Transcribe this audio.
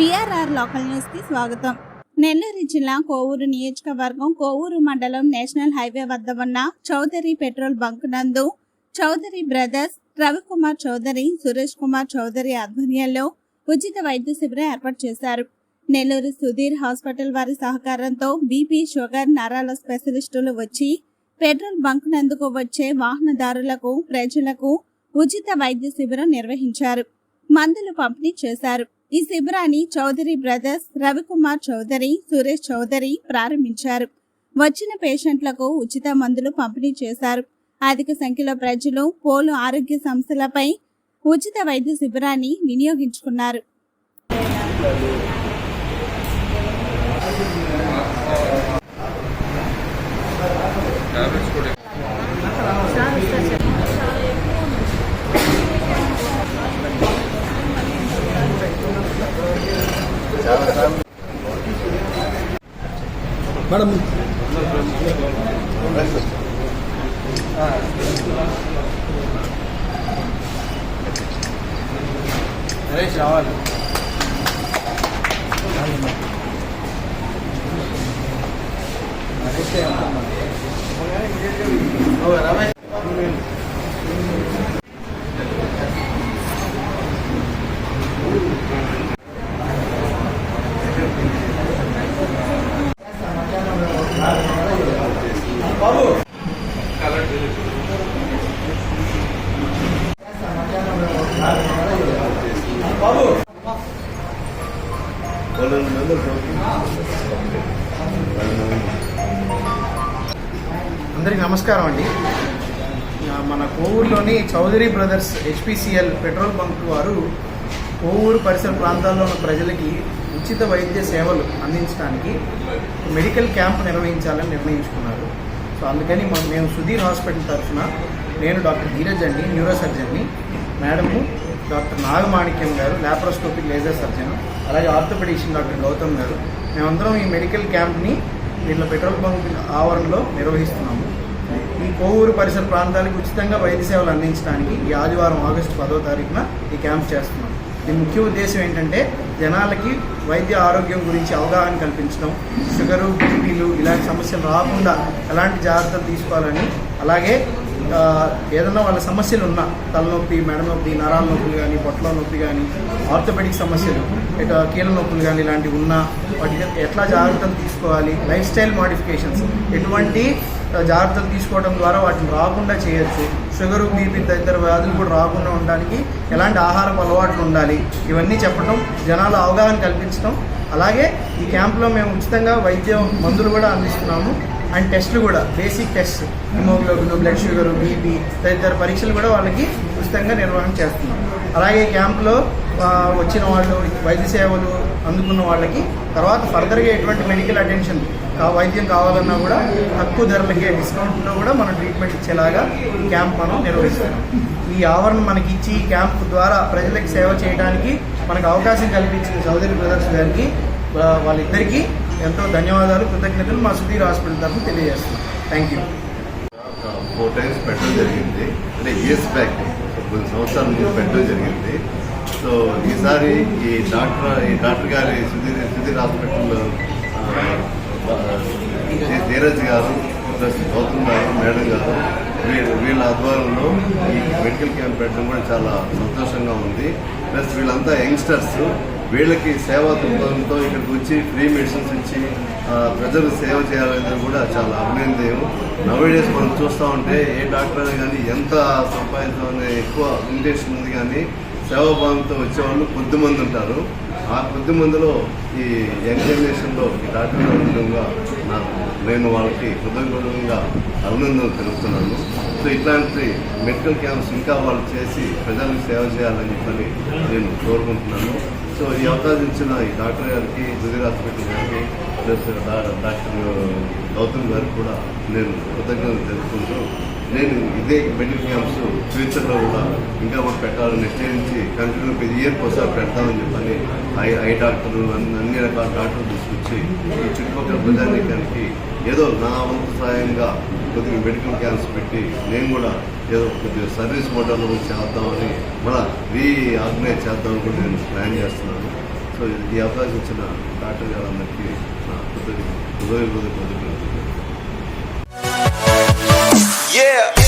BRR local న్యూస్కి స్వాగతం. నెల్లూరు జిల్లా కోవూరు నియోజకవర్గం కోవూరు మండలం నేషనల్ హైవే వద్ద ఉన్న చౌదరి పెట్రోల్ బంక్ నందు చౌదరి బ్రదర్స్ రవికుమార్ చౌదరి సురేష్ కుమార్ చౌదరి ఆధ్వర్యంలో ఉచిత వైద్య శిబిరం ఏర్పాటు చేశారు. నెల్లూరు సుధీర్ హాస్పిటల్ వారి సహకారంతో బీపీ షుగర్ నరాల స్పెషలిస్టులు వచ్చి పెట్రోల్ బంక్ నందుకు వచ్చే వాహనదారులకు ప్రజలకు ఉచిత వైద్య శిబిరం నిర్వహించారు. మందులు పంపిణీ చేశారు. ఈ శిబిరాన్ని చౌదరి బ్రదర్స్ రవికుమార్ చౌదరి సురేష్ చౌదరి ప్రారంభించారు. వచ్చిన పేషెంట్లకు ఉచిత మందులు పంపిణీ చేశారు. అధిక సంఖ్యలో ప్రజలు పోలు ఆరోగ్య సంస్థలపై ఉచిత వైద్య శిబిరాన్ని వినియోగించుకున్నారు. టాబ్లెట్స్ కూడా మేడం నరేష్ రావాలి రమేష్ అందరికీ నమస్కారం అండి. మన కోవూరులోని Chowdary brothers HPCL petrol bunk వారు కోవూరు పరిసర ప్రాంతాల్లో ఉన్న ప్రజలకి ఉచిత వైద్య సేవలు అందించడానికి మెడికల్ క్యాంప్ నిర్వహించాలని నిర్ణయించుకున్నారు. సో అందుకని మేము సుధీర్ హాస్పిటల్ తరఫున నేను డాక్టర్ ధీరజ్ అండి న్యూరో సర్జన్ని మేడము డాక్టర్ నాగమాణిక్యం గారు లాప్రోస్కోపిక్ లేజర్ సర్జన్ అలాగే ఆర్థోపెడిషియన్ డాక్టర్ గౌతమ్ గారు. మేమందరం ఈ మెడికల్ క్యాంప్ని వీళ్ళ పెట్రోల్ బంక్ ఆవరణలో నిర్వహిస్తున్నాము. ఈ కోవూరు పరిసర ప్రాంతాలకు ఉచితంగా వైద్య సేవలు అందించడానికి ఈ ఆదివారం ఆగస్టు పదో తారీఖున ఈ క్యాంప్ చేస్తున్నాం. దీని ముఖ్య ఉద్దేశం ఏంటంటే జనాలకి వైద్య ఆరోగ్యం గురించి అవగాహన కల్పించడం షుగరు బీపీలు ఇలాంటి సమస్యలు రాకుండా ఎలాంటి జాగ్రత్తలు తీసుకోవాలని అలాగే ఏదన్నా ఏదైనా వాళ్ళ సమస్యలు ఉన్నా తలనొప్పి మెడ నొప్పి నరాల నొప్పులు కానీ పొట్ల నొప్పి కానీ ఆర్థోపెడిక్ సమస్యలు ఇక కీళ్ళ నొప్పులు కానీ ఇలాంటివి ఉన్నా వాటికి ఎట్లా జాగ్రత్తలు తీసుకోవాలి లైఫ్ స్టైల్ మాడిఫికేషన్స్. ఎటువంటి జాగ్రత్తలు తీసుకోవడం ద్వారా వాటిని రాకుండా చేయొచ్చు. షుగరు బీపీ తదితర వ్యాధులు కూడా రాకుండా ఉండడానికి ఎలాంటి ఆహారపు అలవాట్లు ఉండాలి ఇవన్నీ చెప్పడం జనాల అవగాహన కల్పించడం అలాగే ఈ క్యాంప్లో మేము ఉచితంగా వైద్య మందులు కూడా అందిస్తున్నాము. అండ్ టెస్ట్లు కూడా basic test haemoglobin blood sugar BP తదితర పరీక్షలు కూడా వాళ్ళకి ఉచితంగా నిర్వహణ చేస్తున్నాం. అలాగే క్యాంప్లో వచ్చిన వాళ్ళు వైద్య సేవలు అందుకున్న వాళ్ళకి తర్వాత ఫర్దర్గా ఎటువంటి మెడికల్ అటెన్షన్ వైద్యం కావాలన్నా కూడా తక్కువ ధరలకే డిస్కౌంట్లో కూడా మనం ట్రీట్మెంట్ ఇచ్చేలాగా ఈ క్యాంప్ మనం నిర్వహిస్తున్నాం. ఈ ఆవరణ మనకి ఇచ్చి ఈ క్యాంప్ ద్వారా ప్రజలకు సేవ చేయడానికి మనకు అవకాశం కల్పించిన చౌదరి బ్రదర్స్ గారికి వాళ్ళిద్దరికీ ఎంతో ధన్యవాదాలు కృతజ్ఞతలు మా సుధీర్ హాస్పిటల్ తరఫున తెలియజేస్తున్నాం. థ్యాంక్ యూ ఫోర్ టైమ్స్ పెట్టడం జరిగింది. అంటే ఇయర్స్ బ్యాక్ కొన్ని సంవత్సరాల ముందు పెట్టడం జరిగింది. సో ఈసారి ఈ డాక్టర్ ఈ డాక్టర్ గారి సుధీర్ సుధీర్ హాస్పిటల్ ధీరజ్ గారు ప్లస్ గౌతమ్ గారు మేడం గారు వీళ్ళ వీళ్ళ ఆధ్వర్యంలో ఈ మెడికల్ క్యాంప్ పెట్టడం కూడా చాలా సంతోషంగా ఉంది. ప్లస్ వీళ్ళంతా యంగ్స్టర్స్. వీళ్ళకి సేవా దృక్పథంతో ఇక్కడికి వచ్చి ఫ్రీ మెడిసిన్స్ ఇచ్చి ప్రజలు సేవ చేయాలనేది కూడా చాలా అభినందనీయం. నవేడేస్ మనం చూస్తూ ఉంటే ఏ డాక్టర్ కానీ ఎంత సంపాదించాలనే ఎక్కువ ఇంటెన్షన్ ఉంది కానీ సేవాభావంతో వచ్చేవాళ్ళు కొద్ది మంది ఉంటారు. ఆ కొద్ది మందిలో ఈ యంగ్ జనరేషన్లో ఈ డాక్టర్ ఉండడంగా నాకు నేను వాళ్ళకి హృదయపూర్వకంగా అభినందనలు తెలుపుతున్నాను. సో ఇట్లాంటి మెడికల్ క్యాంప్స్ ఇంకా వాళ్ళు చేసి ప్రజలకు సేవ చేయాలని చెప్పని నేను కోరుకుంటున్నాను. సో ఈ అవకాశం ఇచ్చిన ఈ డాక్టర్ గారికి సుధీర్ హాస్పిటల్ గారికి ప్లస్ డాక్టర్ గౌతమ్ గారికి కూడా నేను కృతజ్ఞతలు తెలుపుకుంటూ నేను ఇదే మెడికల్ క్యాంప్స్ ఫ్యూచర్లో కూడా ఇంకా మాకు పెట్టాలని నెక్స్ట్ నుంచి కంటిన్యూ ప్రతి ఇయర్ ఒకసారి పెడతామని చెప్పని ఐ ఐ డాక్టర్లు అన్ని అన్ని రకాల డాక్టర్లు తీసుకొచ్చి ఈ చుట్టుపక్కల ప్రజానీకానికి ఏదో నా వంతు సాయంగా కొద్దిగా మెడికల్ క్యాంప్స్ పెట్టి నేను కూడా ఏదో కొద్దిగా సర్వీస్ మోడల్లో చేద్దామని మళ్ళా రీ ఆర్గనైజ్ చేద్దామని కూడా నేను ప్లాన్ చేస్తున్నాను సో సో ఈ అవకాశం ఇచ్చిన డాక్టర్ గారందరికీ నా హృదయ హృదయ హృదయ Yeah.